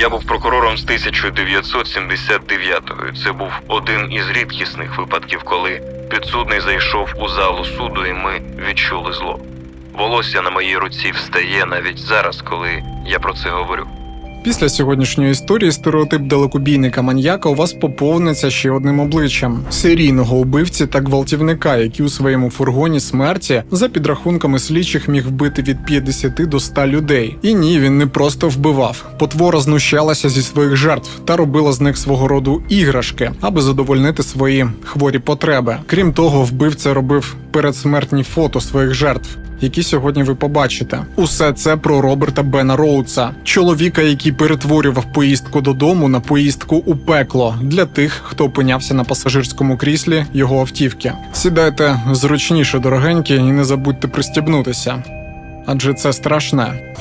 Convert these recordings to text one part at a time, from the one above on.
Я був прокурором з 1979-го. Це був один із рідкісних випадків, коли підсудний зайшов у залу суду, і ми відчули зло. Волосся на моїй руці встає навіть зараз, коли я про це говорю. Після сьогоднішньої історії стереотип далекобійника маньяка у вас поповниться ще одним обличчям серійного убивці та гвалтівника, який у своєму фургоні смерті за підрахунками слідчих міг вбити від 50 до 100 людей. І ні, він не просто вбивав. Потвора знущалася зі своїх жертв та робила з них свого роду іграшки, аби задовольнити свої хворі потреби. Крім того, вбивця робив передсмертні фото своїх жертв які сьогодні ви побачите. Усе це про Роберта Бена Роудса, чоловіка, який перетворював поїздку додому на поїздку у пекло для тих, хто опинявся на пасажирському кріслі його автівки. Сідайте зручніше, дорогенькі, і не забудьте пристібнутися, адже це страшне.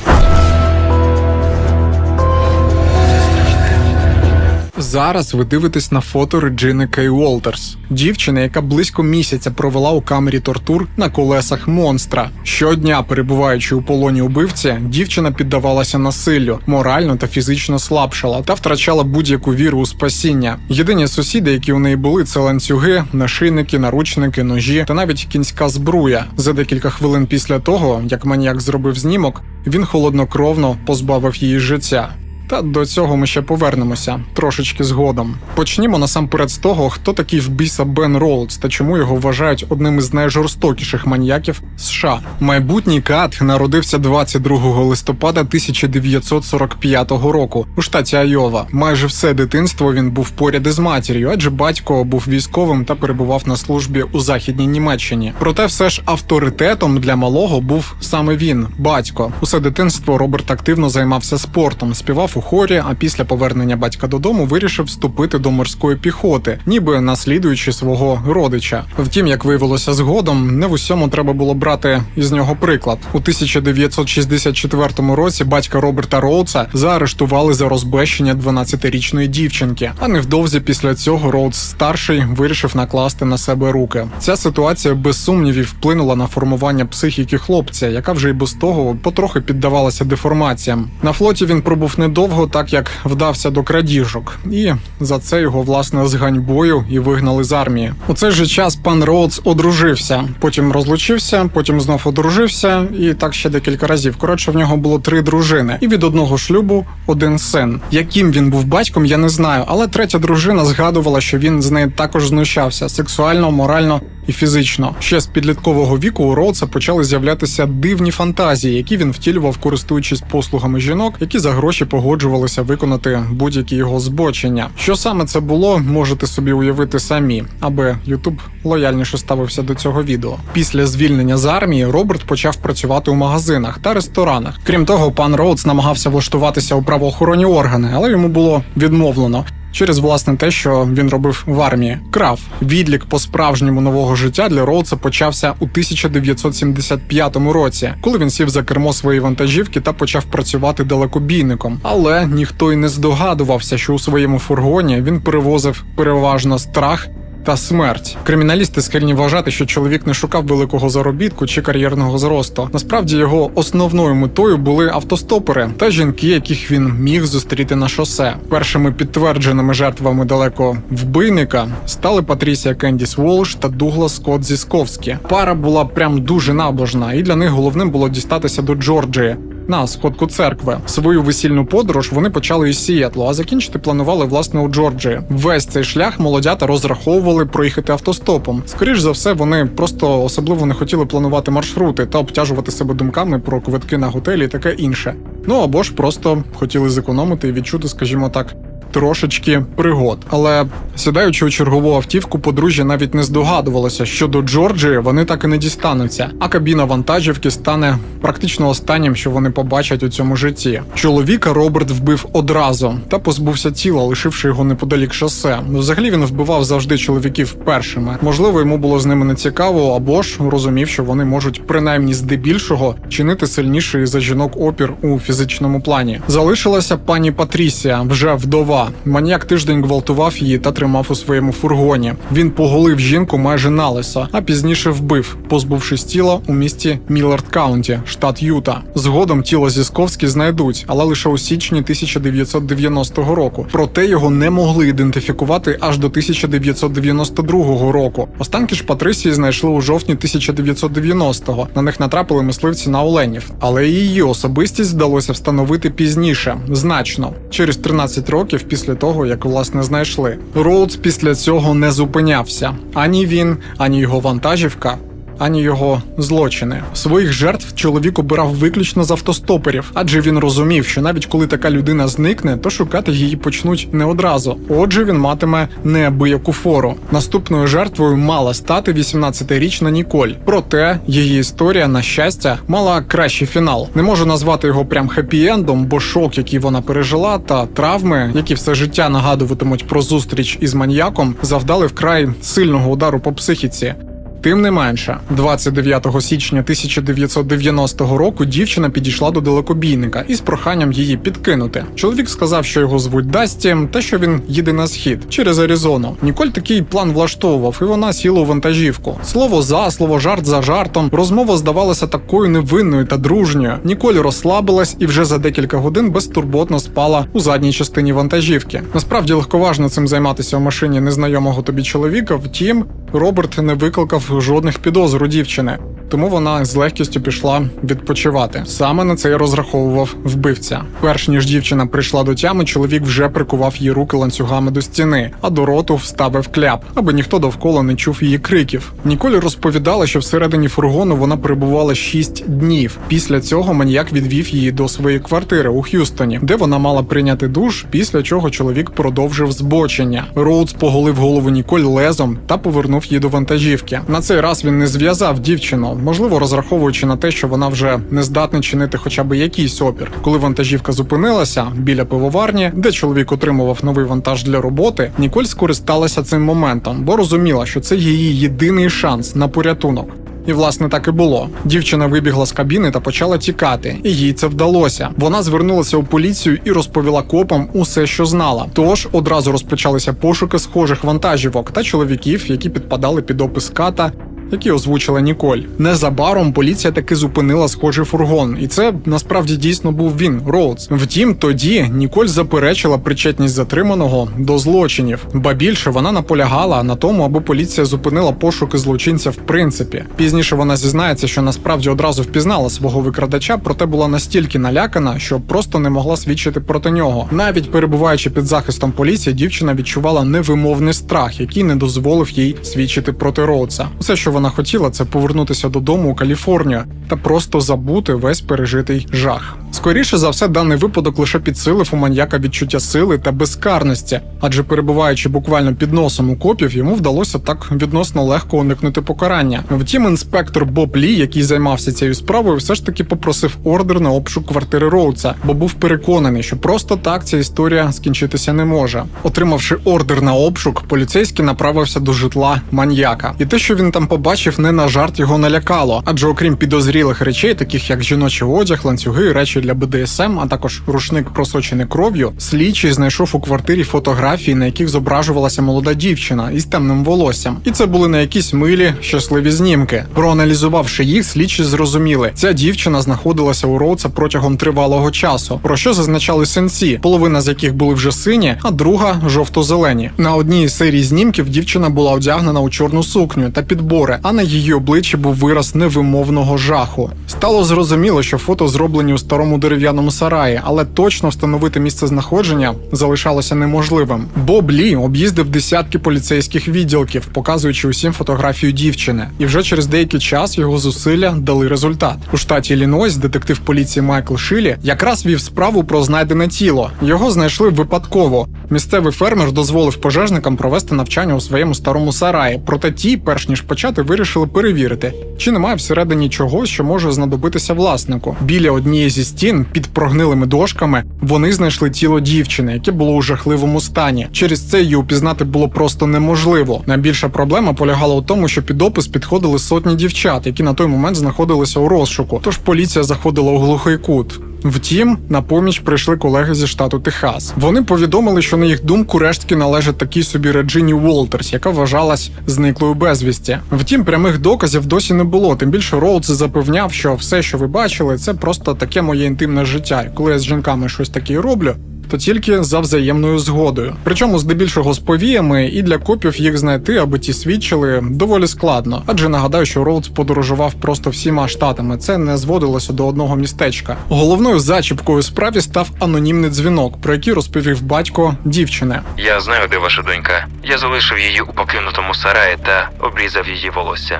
Зараз ви дивитесь на фото Реджини Кей Уолтерс, дівчини, яка близько місяця провела у камері тортур на колесах монстра. Щодня, перебуваючи у полоні убивці, дівчина піддавалася насиллю, морально та фізично слабшала та втрачала будь-яку віру у спасіння. Єдині сусіди, які у неї були, це ланцюги, нашийники, наручники, ножі та навіть кінська збруя. За декілька хвилин після того, як маніяк зробив знімок, він холоднокровно позбавив її життя. Та до цього ми ще повернемося трошечки згодом. Почнімо насамперед з того, хто такий в біса Бен Роудс та чому його вважають одним із найжорстокіших маньяків США. Майбутній Кат народився 22 листопада 1945 року у штаті Айова. Майже все дитинство він був поряд із матір'ю, адже батько був військовим та перебував на службі у західній Німеччині. Проте, все ж авторитетом для малого був саме він, батько. Усе дитинство Роберт активно займався спортом, співав хорі, а після повернення батька додому вирішив вступити до морської піхоти, ніби наслідуючи свого родича. Втім, як виявилося згодом, не в усьому треба було брати із нього приклад. У 1964 році батька Роберта Роудса заарештували за розбещення 12-річної дівчинки. А невдовзі після цього Роудс старший вирішив накласти на себе руки. Ця ситуація без сумнівів вплинула на формування психіки хлопця, яка вже й без того потрохи піддавалася деформаціям. На флоті він пробув недовго, так як вдався до крадіжок, і за це його власне з ганьбою і вигнали з армії. У цей же час пан Роудс одружився, потім розлучився, потім знов одружився, і так ще декілька разів. Коротше, в нього було три дружини, і від одного шлюбу один син. Яким він був батьком, я не знаю, але третя дружина згадувала, що він з нею також знущався сексуально, морально і фізично. Ще з підліткового віку у Роудса почали з'являтися дивні фантазії, які він втілював, користуючись послугами жінок, які за гроші погоджувалися виконати будь-які його збочення. Що саме це було, можете собі уявити самі, аби Ютуб лояльніше ставився до цього відео. Після звільнення з армії Роберт почав працювати у магазинах та ресторанах. Крім того, пан Роудс намагався влаштуватися у правоохоронні органи, але йому було відмовлено. Через власне те, що він робив в армії, крав відлік по справжньому нового життя для Роудса почався у 1975 році, коли він сів за кермо своєї вантажівки та почав працювати далекобійником. Але ніхто й не здогадувався, що у своєму фургоні він перевозив переважно страх. Та смерть криміналісти схильні вважати, що чоловік не шукав великого заробітку чи кар'єрного зросту. Насправді його основною метою були автостопери та жінки, яких він міг зустріти на шосе. Першими підтвердженими жертвами далеко вбийника стали Патрісія Кендіс Волш та Дуглас Скотт Зісковські. Пара була прям дуже набожна, і для них головним було дістатися до Джорджії на сходку церкви. Свою весільну подорож вони почали із Сієтлу, а закінчити планували власне у Джорджії. Весь цей шлях молодята розраховували проїхати автостопом. Скоріш за все, вони просто особливо не хотіли планувати маршрути та обтяжувати себе думками про квитки на готелі і таке інше. Ну або ж просто хотіли зекономити і відчути, скажімо так. Трошечки пригод, але сідаючи у чергову автівку, подружжя навіть не здогадувалося, що до Джорджії вони так і не дістануться, а кабіна вантажівки стане практично останнім, що вони побачать у цьому житті. Чоловіка Роберт вбив одразу та позбувся тіла, лишивши його неподалік шосе. Взагалі він вбивав завжди чоловіків першими. Можливо, йому було з ними не цікаво, або ж розумів, що вони можуть принаймні здебільшого чинити сильніший за жінок опір у фізичному плані. Залишилася пані Патрісія, вже вдова слова. Маніяк тиждень гвалтував її та тримав у своєму фургоні. Він поголив жінку майже налисо, а пізніше вбив, позбувшись тіла у місті Міллард Каунті, штат Юта. Згодом тіло Зісковські знайдуть, але лише у січні 1990 року. Проте його не могли ідентифікувати аж до 1992 року. Останки ж Патрисії знайшли у жовтні 1990-го. На них натрапили мисливці на оленів, але її особистість вдалося встановити пізніше, значно через 13 років після того, як власне знайшли. Роудс після цього не зупинявся. Ані він, ані його вантажівка. Ані його злочини своїх жертв чоловік обирав виключно з автостоперів, адже він розумів, що навіть коли така людина зникне, то шукати її почнуть не одразу. Отже, він матиме неабияку фору. Наступною жертвою мала стати 18-річна Ніколь. Проте її історія, на щастя, мала кращий фінал. Не можу назвати його прям хеппі-ендом, бо шок, який вона пережила, та травми, які все життя нагадуватимуть про зустріч із маньяком, завдали вкрай сильного удару по психіці. Тим не менше, 29 січня 1990 року дівчина підійшла до далекобійника із проханням її підкинути. Чоловік сказав, що його звуть Дасті, та що він їде на схід через Аризону. Ніколь такий план влаштовував, і вона сіла у вантажівку. Слово за слово, жарт за жартом. Розмова здавалася такою невинною та дружньою. Ніколь розслабилась і вже за декілька годин безтурботно спала у задній частині вантажівки. Насправді легковажно цим займатися в машині незнайомого тобі чоловіка. Втім, Роберт не викликав жодних підозр у дівчини, тому вона з легкістю пішла відпочивати. Саме на це й розраховував вбивця. Перш ніж дівчина прийшла до тями, чоловік вже прикував її руки ланцюгами до стіни, а до роту вставив кляп, аби ніхто довкола не чув її криків. Ніколі розповідала, що всередині фургону вона перебувала 6 днів. Після цього маніяк відвів її до своєї квартири у Х'юстоні, де вона мала прийняти душ, після чого чоловік продовжив збочення. Роудс поголив голову Ніколь лезом та повернув її до вантажівки. На цей раз він не зв'язав дівчину, можливо, розраховуючи на те, що вона вже не здатна чинити хоча б якийсь опір. Коли вантажівка зупинилася біля пивоварні, де чоловік отримував новий вантаж для роботи, Ніколь скористалася цим моментом, бо розуміла, що це її єдиний шанс на порятунок. І власне так і було. Дівчина вибігла з кабіни та почала тікати, і їй це вдалося. Вона звернулася у поліцію і розповіла копам усе, що знала. Тож одразу розпочалися пошуки схожих вантажівок та чоловіків, які підпадали під опис ката. Які озвучила Ніколь. Незабаром поліція таки зупинила схожий фургон, і це насправді дійсно був він, Роудс. Втім, тоді Ніколь заперечила причетність затриманого до злочинів, ба більше вона наполягала на тому, аби поліція зупинила пошуки злочинця в принципі. Пізніше вона зізнається, що насправді одразу впізнала свого викрадача, проте була настільки налякана, що просто не могла свідчити проти нього. Навіть перебуваючи під захистом поліції, дівчина відчувала невимовний страх, який не дозволив їй свідчити проти Роудса. Все, що вона хотіла, це повернутися додому у Каліфорнію та просто забути весь пережитий жах. Скоріше за все, даний випадок лише підсилив у маньяка відчуття сили та безкарності, адже перебуваючи буквально під носом у копів, йому вдалося так відносно легко уникнути покарання. Втім, інспектор Боб Лі, який займався цією справою, все ж таки попросив ордер на обшук квартири Роудса, бо був переконаний, що просто так ця історія скінчитися не може. Отримавши ордер на обшук, поліцейський направився до житла маньяка, і те, що він там побачив, не на жарт його налякало, адже окрім підозрілих речей, таких як жіночий одяг, ланцюги, речі для БДСМ, а також рушник просочений кров'ю, слідчий знайшов у квартирі фотографії, на яких зображувалася молода дівчина із темним волоссям. І це були на якісь милі щасливі знімки. Проаналізувавши їх, слідчі зрозуміли, ця дівчина знаходилася у Роуца протягом тривалого часу, про що зазначали сенсі, половина з яких були вже сині, а друга жовто-зелені. На одній із серій знімків дівчина була одягнена у чорну сукню та підбори, а на її обличчі був вираз невимовного жаху. Стало зрозуміло, що фото зроблені у старому дерев'яному сараї, але точно встановити місце знаходження залишалося неможливим. Боб Лі об'їздив десятки поліцейських відділків, показуючи усім фотографію дівчини. І вже через деякий час його зусилля дали результат. У штаті Іллінойс детектив поліції Майкл Шилі якраз вів справу про знайдене тіло. Його знайшли випадково. Місцевий фермер дозволив пожежникам провести навчання у своєму старому сараї. Проте ті, перш ніж почати, вирішили перевірити, чи немає всередині чогось, що може знадобитися власнику. Біля однієї зі стін під прогнилими дошками вони знайшли тіло дівчини, яке було у жахливому стані. Через це її упізнати було просто неможливо. Найбільша проблема полягала у тому, що під опис підходили сотні дівчат, які на той момент знаходилися у розшуку. Тож поліція заходила у глухий кут. Втім, на поміч прийшли колеги зі штату Техас. Вони повідомили, що на їх думку рештки належать такій собі Реджині Уолтерс, яка вважалась зниклою безвісті. Втім, прямих доказів досі не було. Тим більше Роудс запевняв, що все, що ви бачили, це просто таке моє інтимне життя. І коли я з жінками щось таке роблю. То тільки за взаємною згодою. Причому здебільшого з повіями, і для копів їх знайти, аби ті свідчили, доволі складно. Адже нагадаю, що Роудс подорожував просто всіма штатами. Це не зводилося до одного містечка. Головною зачіпкою справі став анонімний дзвінок, про який розповів батько дівчини. Я знаю, де ваша донька. Я залишив її у покинутому сараї та обрізав її волосся.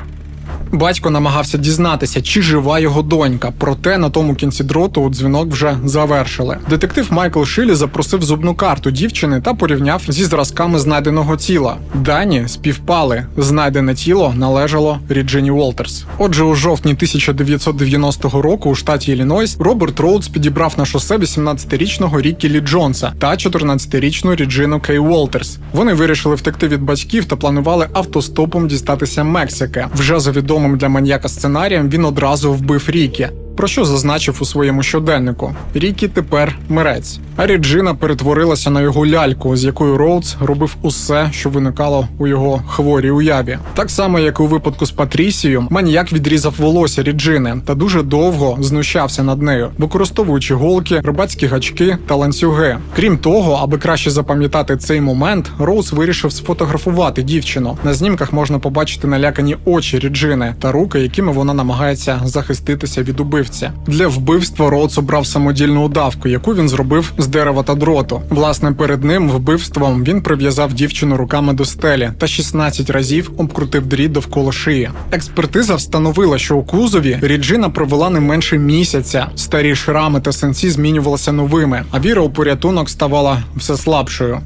Батько намагався дізнатися, чи жива його донька. Проте на тому кінці дроту дзвінок вже завершили. Детектив Майкл Шилі запросив зубну карту дівчини та порівняв зі зразками знайденого тіла. Дані співпали. Знайдене тіло належало Ріджині Уолтерс. Отже, у жовтні 1990 року у штаті Іллінойс Роберт Роудс підібрав на шосе 18-річного Рікі Лі Джонса та 14-річну Ріджину Кей Уолтерс. Вони вирішили втекти від батьків та планували автостопом дістатися Мексики. Вже за відомим для маньяка сценарієм він одразу вбив Рікі. Про що зазначив у своєму щоденнику? Рікі тепер мирець. А Ріджина перетворилася на його ляльку, з якою Роудс робив усе, що виникало у його хворій уяві. Так само, як і у випадку з Патрісією, маніяк відрізав волосся Ріджини та дуже довго знущався над нею, використовуючи голки, рибацькі гачки та ланцюги. Крім того, аби краще запам'ятати цей момент, Роуз вирішив сфотографувати дівчину. На знімках можна побачити налякані очі Ріджини та руки, якими вона намагається захиститися від убивця. Для вбивства Роуз обрав самодільну удавку, яку він зробив з дерева та дроту. Власне, перед ним вбивством він прив'язав дівчину руками до стелі та 16 разів обкрутив дріт довкола шиї. Експертиза встановила, що у кузові Ріджина провела не менше місяця. Старі шрами та сенці змінювалися новими, а віра у порятунок ставала все слабшою.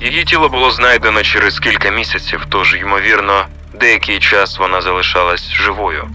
Її тіло було знайдено через кілька місяців, тож, ймовірно, деякий час вона залишалась живою.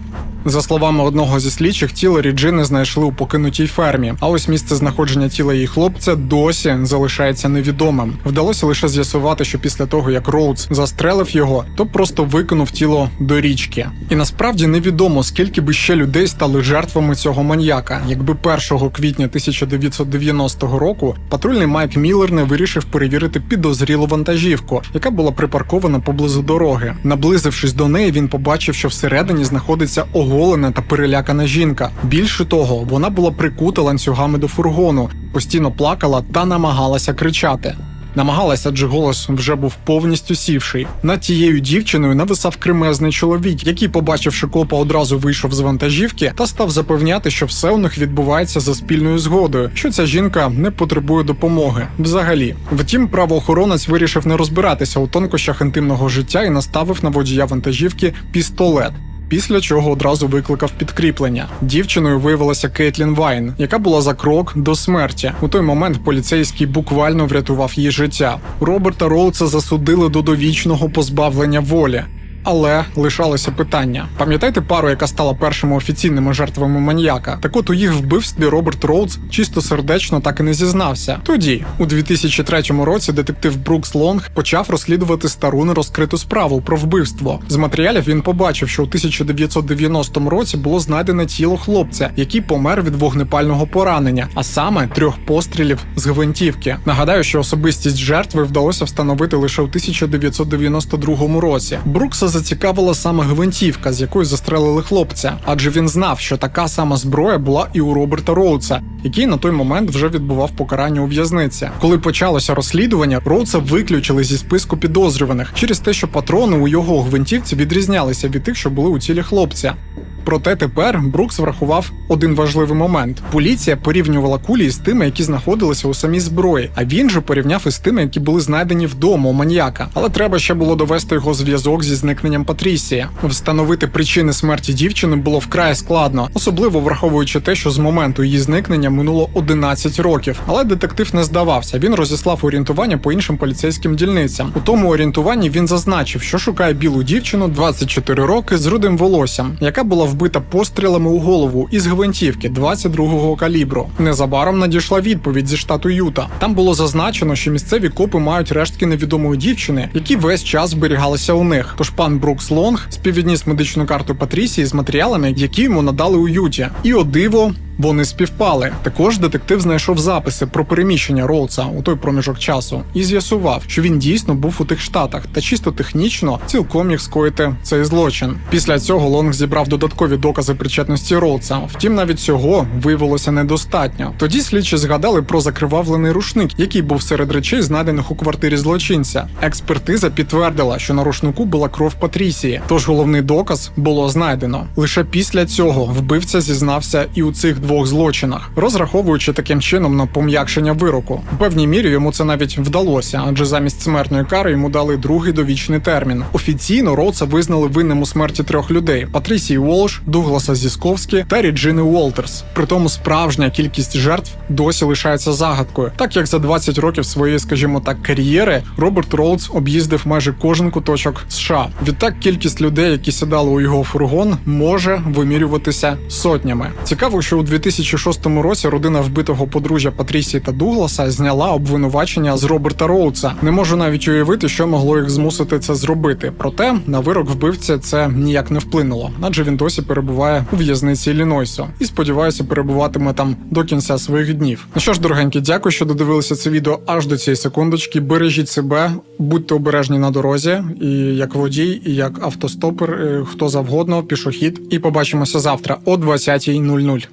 За словами одного зі слідчих, тіло Ріджини знайшли у покинутій фермі. А ось місце знаходження тіла її хлопця досі залишається невідомим. Вдалося лише з'ясувати, що після того як Роудс застрелив його, то просто викинув тіло до річки. І насправді невідомо, скільки би ще людей стали жертвами цього маньяка, якби 1 квітня 1990 року патрульний Майк Міллер не вирішив перевірити підозрілу вантажівку, яка була припаркована поблизу дороги. Наблизившись до неї, він побачив, що всередині знаходиться оголена та перелякана жінка. Більше того, вона була прикута ланцюгами до фургону, постійно плакала та намагалася кричати. Намагалася, адже голос вже був повністю сівший. Над тією дівчиною нависав кремезний чоловік, який, побачивши копа, одразу вийшов з вантажівки та став запевняти, що все у них відбувається за спільною згодою, що ця жінка не потребує допомоги взагалі. Втім, правоохоронець вирішив не розбиратися у тонкощах інтимного життя і наставив на водія вантажівки пістолет. Після чого одразу викликав підкріплення. Дівчиною виявилася Кейтлін Вайн, яка була за крок до смерті. У той момент поліцейський буквально врятував її життя. Роберта Роуца засудили до довічного позбавлення волі. Але лишалося питання: пам'ятаєте пару, яка стала першими офіційними жертвами маньяка? Так от у їх вбивстві Роберт Роудс чисто сердечно так і не зізнався. Тоді, у 2003 році, детектив Брукс Лонг почав розслідувати стару нерозкриту справу про вбивство. З матеріалів він побачив, що у 1990 році було знайдене тіло хлопця, який помер від вогнепального поранення, а саме трьох пострілів з гвинтівки. Нагадаю, що особистість жертви вдалося встановити лише у 1992 році. Брукса зацікавила саме гвинтівка, з якої застрелили хлопця, адже він знав, що така сама зброя була і у Роберта Роудса, який на той момент вже відбував покарання у в'язниці. Коли почалося розслідування, Роудса виключили зі списку підозрюваних через те, що патрони у його гвинтівці відрізнялися від тих, що були у тілі хлопця. Проте тепер Брукс врахував один важливий момент: поліція порівнювала кулі з тими, які знаходилися у самій зброї, а він же порівняв із тими, які були знайдені вдома у маньяка. Але треба ще було довести його зв'язок зі зникненням Патрісія. Встановити причини смерті дівчини було вкрай складно, особливо враховуючи те, що з моменту її зникнення минуло 11 років. Але детектив не здавався. Він розіслав орієнтування по іншим поліцейським дільницям. У тому орієнтуванні він зазначив, що шукає білу дівчину 24 роки з рудим волоссям, яка була вбита пострілами у голову із гвинтівки 22-го калібру. Незабаром надійшла відповідь зі штату Юта. Там було зазначено, що місцеві копи мають рештки невідомої дівчини, які весь час зберігалися у них. Тож пан Брукс Лонг співвідніс медичну карту Патрісії з матеріалами, які йому надали у Юті. І о диво. Вони співпали. Також детектив знайшов записи про переміщення Роудса у той проміжок часу і з'ясував, що він дійсно був у тих штатах та чисто технічно цілком міг скоїти цей злочин. Після цього Лонг зібрав додаткові докази причетності Роудса. Втім, навіть цього виявилося недостатньо. Тоді слідчі згадали про закривавлений рушник, який був серед речей, знайдених у квартирі злочинця. Експертиза підтвердила, що на рушнику була кров Патрісії, тож головний доказ було знайдено. Лише після цього вбивця зізнався і у цих двох злочинах, розраховуючи таким чином на пом'якшення вироку. У певній мірі йому це навіть вдалося, адже замість смертної кари йому дали другий довічний термін. Офіційно Роудса визнали винним у смерті трьох людей: Патрісії Волш, Дугласа Зісковські та Ріджини Уолтерс. Притому справжня кількість жертв досі лишається загадкою, так як за 20 років своєї, скажімо так, кар'єри Роберт Роудс об'їздив майже кожен куточок США. Відтак кількість людей, які сідали у його фургон, може вимірюватися сотнями. Цікаво, що у 2006 році родина вбитого подружжя Патрісії та Дугласа зняла обвинувачення з Роберта Роудса. Не можу навіть уявити, що могло їх змусити це зробити. Проте на вирок вбивці це ніяк не вплинуло, адже він досі перебуває у в'язниці Іллінойсу і сподіваюся, перебуватиме там до кінця своїх днів. Ну що ж, дорогенькі, дякую, що додивилися це відео аж до цієї секундочки. Бережіть себе, будьте обережні на дорозі, і як водій, і як автостопер, е, хто завгодно, пішохід. І побачимося завтра о 20.00.